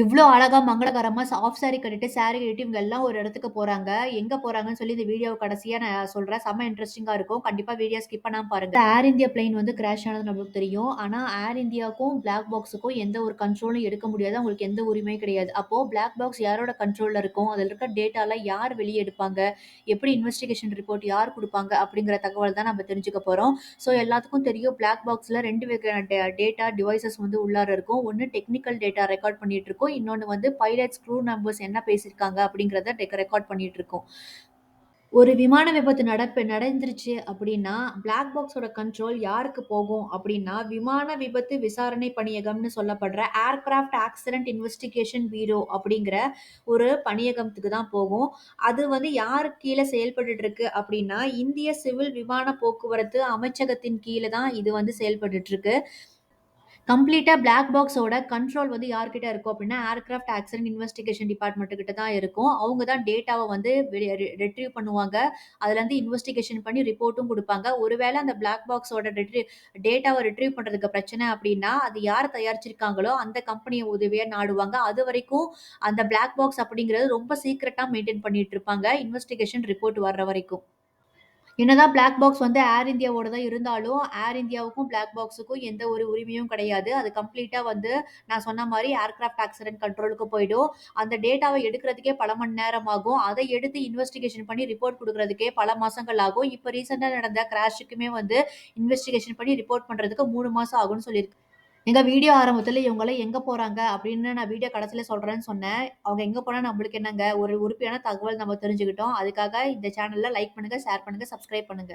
இவ்வளோ அழகா மங்களகரமா சாஃப்ட் சாரி கட்டிட்டு, சாரி கட்டிட்டு இவங்க எல்லாம் ஒரு இடத்துக்கு போறாங்க. எங்க போறாங்கன்னு சொல்லி இந்த வீடியோ கடைசியா நான் சொல்றேன். செம்ம இன்ட்ரஸ்டிங்கா இருக்கும். கண்டிப்பா வீடியோ ஸ்கிப் பண்ணாம பாருங்க. ஏர் இந்தியா பிளைன் வந்து கிராஷ் ஆனது நம்மளுக்கு தெரியும். ஆனா ஏர் இந்தியாவுக்கும், பிளாக் பாக்ஸுக்கும் எந்த ஒரு கண்ட்ரோலும் எடுக்க முடியாது. அவங்களுக்கு எந்த உரிமையும் கிடையாது. அப்போ பிளாக் பாக்ஸ் யாரோட கண்ட்ரோல்ல இருக்கும்? அதில் இருக்க டேட்டாலாம் யார் வெளியே எடுப்பாங்க? எப்படி இன்வெஸ்டிகேஷன் ரிப்போர்ட் யார் கொடுப்பாங்க அப்படிங்கிற தகவல் தான் நம்ம தெரிஞ்சுக்க போறோம். ஸோ எல்லாத்துக்கும் தெரியும் பிளாக் பாக்ஸ்ல ரெண்டு வகையான டே டேட்டா டிவைஸஸ் வந்து உள்ளார இருக்கும். ஒன்று டெக்னிக்கல் டேட்டா ரெக்கார்ட் பண்ணிட்டு இருக்கும். இன்னொன்னு வந்து பைலட்ஸ், க்ரூ மெம்பர்ஸ் என்ன பேசியிருக்காங்க அப்படிங்கிறத டெக் ரெக்கார்ட் பண்ணிட்டு இருக்கோம் ஒரு விமான விபத்து நடப்பு நடந்துருச்சு அப்படின்னா, பிளாக் பாக்ஸோட கண்ட்ரோல் யாருக்கு போகும் அப்படின்னா, விமான விபத்து விசாரணை பணியகம்னு சொல்லப்படுற ஏர்கிராஃப்ட் ஆக்சிடென்ட் இன்வெஸ்டிகேஷன் பீரோ அப்படிங்கிற ஒரு பணியகத்துக்கு தான் போகும். அது வந்து யார் கீழே செயல்பட்டு இருக்கு அப்படின்னா, இந்திய சிவில் விமான போக்குவரத்து அமைச்சகத்தின் கீழே தான் இது வந்து செயல்பட்டு இருக்கு. கம்ப்ளீட்டா பிளாக் பாக்ஸோட கண்ட்ரோல் வந்து யார்கிட்ட இருக்கும் அப்படின்னா, ஏர்கிராஃப்ட் ஆக்சிடென்ட் இன்வெஸ்டிகேஷன் டிபார்ட்மெண்ட் கிட்ட தான் இருக்கும். அவங்க தான் டேட்டாவை வந்து ரெட்ரீவ் பண்ணுவாங்க. அதுலருந்து இன்வெஸ்டிகேஷன் பண்ணி ரிப்போர்ட்டும் கொடுப்பாங்க ஒருவேளை அந்த பிளாக் பாக்ஸோட ரெட்ரீவ் டேட்டாவை ரிட்ரீவ் பண்றதுக்கு பிரச்சனை அப்படின்னா, அது யார் தயாரிச்சிருக்காங்களோ அந்த கம்பெனியை உதவியா நாடுவாங்க. அதுவரைக்கும் அந்த பிளாக் பாக்ஸ் அப்படிங்கிறது ரொம்ப சீக்ரெட்டா மெயின்டைன் பண்ணிட்டு இருப்பாங்க. இன்வெஸ்டிகேஷன் ரிப்போர்ட் வர்ற வரைக்கும். என்னதான் பிளாக் பாக்ஸ் வந்து ஏர் இந்தியாவோட தான் இருந்தாலும், ஏர் இந்தியாவுக்கும் பிளாக் பாக்ஸுக்கும் எந்த ஒரு உரிமையும் கிடையாது. அது கம்ப்ளீட்டா வந்து நான் சொன்ன மாதிரி ஏர்கிராஃப்ட் ஆக்சிடென்ட் கண்ட்ரோலுக்கு போயிடும். அந்த டேட்டாவை எடுக்கிறதுக்கே பல மணி நேரம் ஆகும். அதை எடுத்து இன்வெஸ்டிகேஷன் பண்ணி ரிப்போர்ட் கொடுக்கறதுக்கே பல மாசங்கள் ஆகும். இப்போ ரீசெண்டாக நடந்த கிராஷுக்குமே வந்து இன்வெஸ்டிகேஷன் பண்ணி ரிப்போர்ட் பண்றதுக்கு மூணு மாசம் ஆகும்னு சொல்லியிருக்கு. எங்க வீடியோ ஆரம்பத்துல இவங்கலாம் எங்க போறாங்க அப்படின்னு நான் வீடியோ கடைசியில சொல்றேன்னு சொன்னேன். அவங்க எங்க போனா நம்மளுக்கு என்னங்க? ஒரு உறுதியான தகவல் நம்ம தெரிஞ்சுக்கிட்டோம். அதுக்காக இந்த சேனல்ல லைக் பண்ணுங்க, ஷேர் பண்ணுங்க, சப்ஸ்கிரைப் பண்ணுங்க.